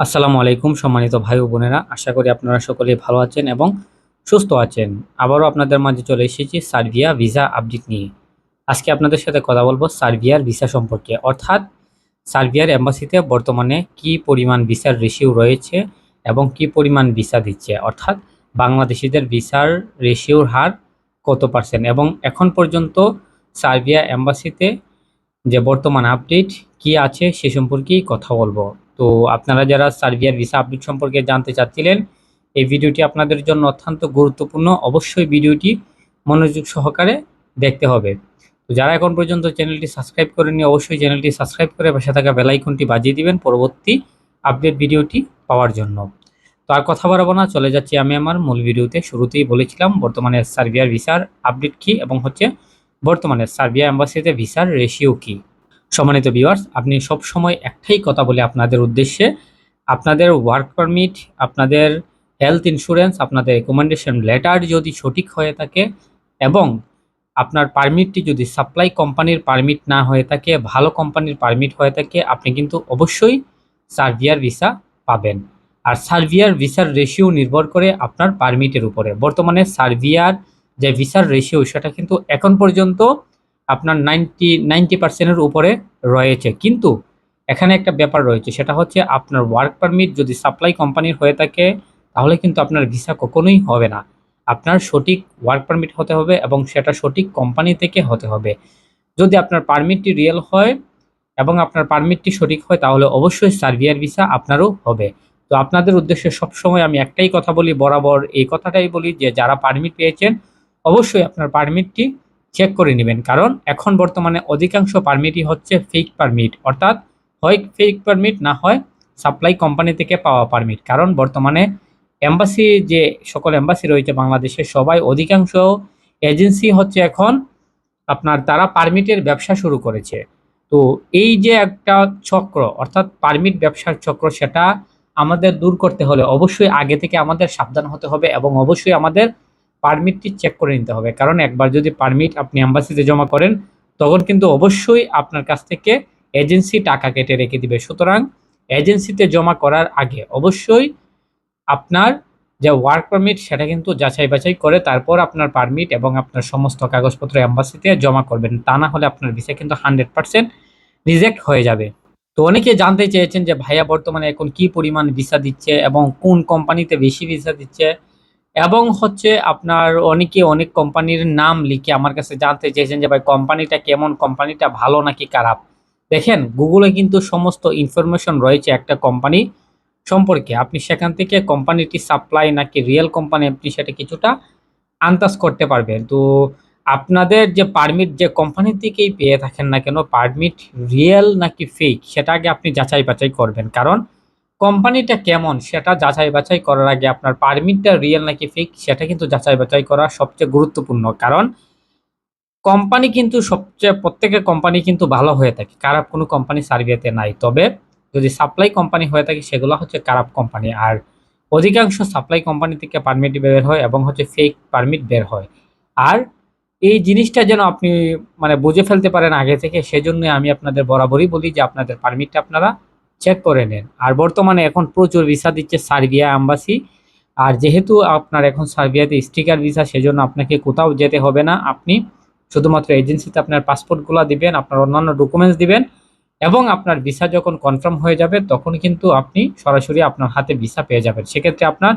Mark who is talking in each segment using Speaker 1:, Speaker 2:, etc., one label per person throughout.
Speaker 1: আসসালামু আলাইকুম সম্মানিত ভাই ও বোনেরা। আশা করি আপনারা সকলেই ভালো আছেন এবং সুস্থ আছেন। আবারও আপনাদের মাঝে চলে এসেছি সার্বিয়া ভিসা আপডেট নিয়ে। আজকে আপনাদের সাথে কথা বলব সার্বিয়ার ভিসা সম্পর্কে। অর্থাৎ সার্বিয়ার এম্বাসিতে বর্তমানে কি পরিমাণ ভিসার রেশিও রয়েছে এবং কি পরিমাণ ভিসা দিচ্ছে? অর্থাৎ বাংলাদেশিদের ভিসার রেশিওর হার কত পার্সেন্ট এবং এখন পর্যন্ত সার্বিয়া এম্বাসিতে যে বর্তমান আপডেট কি আছে সে সম্পর্কেই কথা বলব। তো আপনারা যারা সার্বিয়ার ভিসা আপডেট সম্পর্কে জানতে চাচ্ছিলেন, এই ভিডিওটি আপনাদের জন্য অত্যন্ত গুরুত্বপূর্ণ। অবশ্যই ভিডিওটি মনোযোগ সহকারে দেখতে হবে। তো যারা এখন পর্যন্ত চ্যানেলটি সাবস্ক্রাইব করেননি, অবশ্যই চ্যানেলটি সাবস্ক্রাইব করে পাশে থাকা বেলাইকনটি বাজিয়ে দিবেন পরবর্তী আপডেট ভিডিওটি পাওয়ার জন্য। তো আর কথা বাড়াবো না, চলে যাচ্ছি আমি আমার মূল ভিডিওতে। শুরুতেই বলেছিলাম, বর্তমানে সার্বিয়ার ভিসার আপডেট কি এবং হচ্ছে বর্তমানে সার্বিয়া এম্বাসিতে ভিসার রেশিও কি? সম্মানিত ভিউয়ার্স আপনি সব সময় একটাই কথা বলে আপনাদের উদ্দেশ্যে। আপনাদের ওয়ার্ক পারমিট আপনাদের হেলথ ইন্স্যুরেন্স আপনাদের রেকমেন্ডেশন লেটার যদি সঠিক হয়ে থাকে এবং আপনার পারমিটটি যদি সাপ্লাই কোম্পানির পারমিট না হয়ে থাকে, ভালো কোম্পানির পারমিট হয়ে থাকে, আপনি কিন্তু অবশ্যই সার্ভিয়ার ভিসা পাবেন। আর সার্ভিয়ার ভিসার রেশিও নির্ভর করে আপনার পারমিটের উপরে। বর্তমানে সার্ভিয়ার যে ভিসার রেশিও সেটা কিন্তু এখন পর্যন্ত আপনার নাইনটি নাইনটি পার্সেন্টের উপরে রয়েছে। কিন্তু এখানে একটা ব্যাপার রয়েছে, সেটা হচ্ছে আপনার ওয়ার্ক পারমিট যদি সাপ্লাই কোম্পানির হয়ে থাকে, তাহলে কিন্তু আপনার ভিসা কখনোই হবে না। আপনার সঠিক ওয়ার্ক পারমিট হতে হবে এবং সেটা সঠিক কোম্পানি থেকে হতে হবে। যদি আপনার পারমিটটি রিয়েল হয় এবং আপনার পারমিটটি সঠিক হয়, তাহলে অবশ্যই সার্ভিয়ার ভিসা আপনারও হবে। তো আপনাদের উদ্দেশ্যে সবসময় আমি একটাই কথা বলি, বরাবর এই কথাটাই বলি যে, যারা পারমিট পেয়েছেন, অবশ্যই আপনার পারমিটটি চেক করে নেবেন। কারণ এখন বর্তমানে অধিকাংশ পারমিটই হচ্ছে ফেক পারমিট অর্থাৎ হয় ফেক পারমিট না হয় সাপ্লাই কোম্পানি থেকে পাওয়া পারমিট কারণ বর্তমানে এম্বাসি যে সকল এম্বাসি রয়েছে বাংলাদেশে, সবাই অধিকাংশ এজেন্সি হচ্ছে এখন আপনার তারা পারমিটের ব্যবসা শুরু করেছে। তো এই যে একটা চক্র, অর্থাৎ পারমিট ব্যবসার চক্র, সেটা আমাদের দূর করতে হলে অবশ্যই আগে থেকে আমাদের সাবধান হতে হবে এবং অবশ্যই আমাদের পারমিটটি চেক করে নিতে হবে। কারণ একবার যদি পারমিট আপনি অ্যাম্বাসিতে জমা করেন, তখন কিন্তু অবশ্যই আপনার কাছ থেকে এজেন্সি টাকা কেটে রেখে দিবে। সুতরাং এজেন্সিতে জমা করার আগে অবশ্যই আপনার যে ওয়ার্ক পারমিট সেটা কিন্তু যাচাই বাছাই করে তারপর আপনার পারমিট এবং আপনার সমস্ত কাগজপত্র অ্যাম্বাসিতে জমা করবেন। তা না হলে আপনার ভিসা কিন্তু হান্ড্রেড পার্সেন্ট রিজেক্ট হয়ে যাবে। তো অনেকে জানতে চেয়েছেন যে ভাইয়া বর্তমানে এখন কি পরিমাণ ভিসা দিচ্ছে এবং কোন কোম্পানিতে বেশি ভিসা দিচ্ছে? এবং হচ্ছে আপনার অনেকে অনেক কোম্পানির নাম লিখে আমার কাছে জানতে চেয়েছেন যে ভাই, কোম্পানিটা কেমন? কোম্পানিটা ভালো নাকি খারাপ? দেখেন গুগলে কিন্তু সমস্ত ইনফরমেশন রয়েছে একটা কোম্পানি সম্পর্কে। আপনি সেখান থেকে কোম্পানিটি সাপ্লাই নাকি রিয়েল কোম্পানি আপনি সেটা কিছুটা আন্দাজ করতে পারবেন। তো আপনাদের যে পারমিট যে কোম্পানি থেকেই পেয়ে থাকেন না কেন পারমিট রিয়েল নাকি ফেক সেটা আগে আপনি যাচাই বাছাই করবেন। কারণ কোম্পানিটা কেমন সেটা যাচাই বাছাই করার আগে আপনার পারমিটটা রিয়েল নাকি ফেক সেটা কিন্তু যাচাই বাছাই করা সবচেয়ে গুরুত্বপূর্ণ। কারণ কোম্পানি কিন্তু সবচেয়ে, প্রত্যেকের কোম্পানি কিন্তু ভালো হয়ে থাকে, খারাপ কোনো কোম্পানি সার্ভিয়াতে নাই। তবে যদি সাপ্লাই কোম্পানি হয়ে থাকে, সেগুলো হচ্ছে খারাপ কোম্পানি। আর অধিকাংশ সাপ্লাই কোম্পানি থেকে পারমিট বের হয় এবং হচ্ছে ফেক পারমিট বের হয়। আর এই জিনিসটা যেন আপনি মানে বুঝে ফেলতে পারেন আগে থেকে সেজন্য আমি আপনাদের বরাবরই বলি যে আপনাদের পারমিটটা আপনারা চেক করে নেন। আর বর্তমানে এখন প্রচুর ভিসা দিচ্ছে সার্বিয়া অ্যাম্বাসি আর যেহেতু আপনার এখন সার্বিয়াতে স্টিকার ভিসা সেজন্য আপনাকে কোথাও যেতে হবে না। আপনি শুধুমাত্র এজেন্সিতে আপনার পাসপোর্টগুলো দিবেন, আপনার অন্যান্য ডকুমেন্টস দিবেন এবং আপনার ভিসা যখন কনফার্ম হয়ে যাবে, তখন কিন্তু আপনি সরাসরি আপনার হাতে ভিসা পেয়ে যাবেন। সেক্ষেত্রে আপনার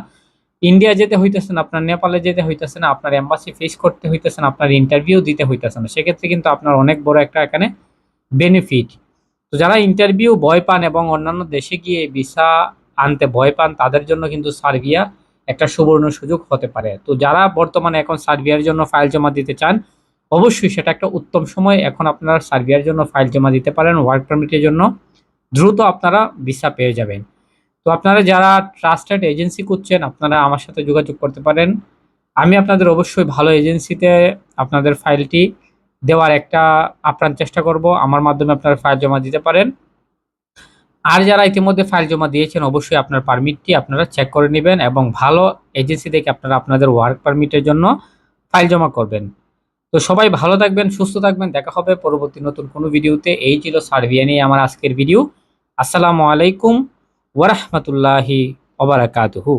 Speaker 1: ইন্ডিয়া যেতে হইতেছে না, আপনার নেপালে যেতে হইতেছে না, আপনার এম্বাসি ফেস করতে হইতেছে না, আপনার ইন্টারভিউ দিতে হইতেছে না। সেক্ষেত্রে কিন্তু আপনার অনেক বড় একটা এখানে বেনিফিট তো যারা ইন্টারভিউ ভয় পান এবং অন্যান্য দেশে গিয়ে ভিসা আনতে ভয় পান, তাদের জন্য কিন্তু সার্বিয়া একটা সুবর্ণ সুযোগ হতে পারে। তো যারা বর্তমানে এখন সার্বিয়ার জন্য ফাইল জমা দিতে চান, অবশ্যই সেটা একটা উত্তম সময়। এখন আপনারা সার্বিয়ার জন্য ফাইল জমা দিতে পারেন ওয়ার্ক পারমিটের জন্য। দ্রুত আপনারা ভিসা পেয়ে যাবেন। তো আপনারা যারা ট্রাস্টেড এজেন্সি করছেন আপনারা আমার সাথে যোগাযোগ করতে পারেন। আমি আপনাদের অবশ্যই ভালো এজেন্সিতে আপনাদের ফাইলটি দেওয়ার একটা আপ্রাণ চেষ্টা করব। আমার মাধ্যমে আপনারা ফাইল জমা দিতে পারেন। আর যারা ইতিমধ্যে ফাইল জমা দিয়েছেন, অবশ্যই আপনার পারমিটটি আপনারা চেক করে নেবেন এবং ভালো এজেন্সি থেকে আপনারা আপনাদের ওয়ার্ক পারমিটের জন্য ফাইল জমা করবেন। তো সবাই ভালো থাকবেন, সুস্থ থাকবেন। দেখা হবে পরবর্তী নতুন কোনো ভিডিওতে। এই ছিল সার্বিয়া নিয়ে আমার আজকের ভিডিও আসসালামু আলাইকুম ওয়ারাহমাতুল্লাহি ওবারাকাতুহু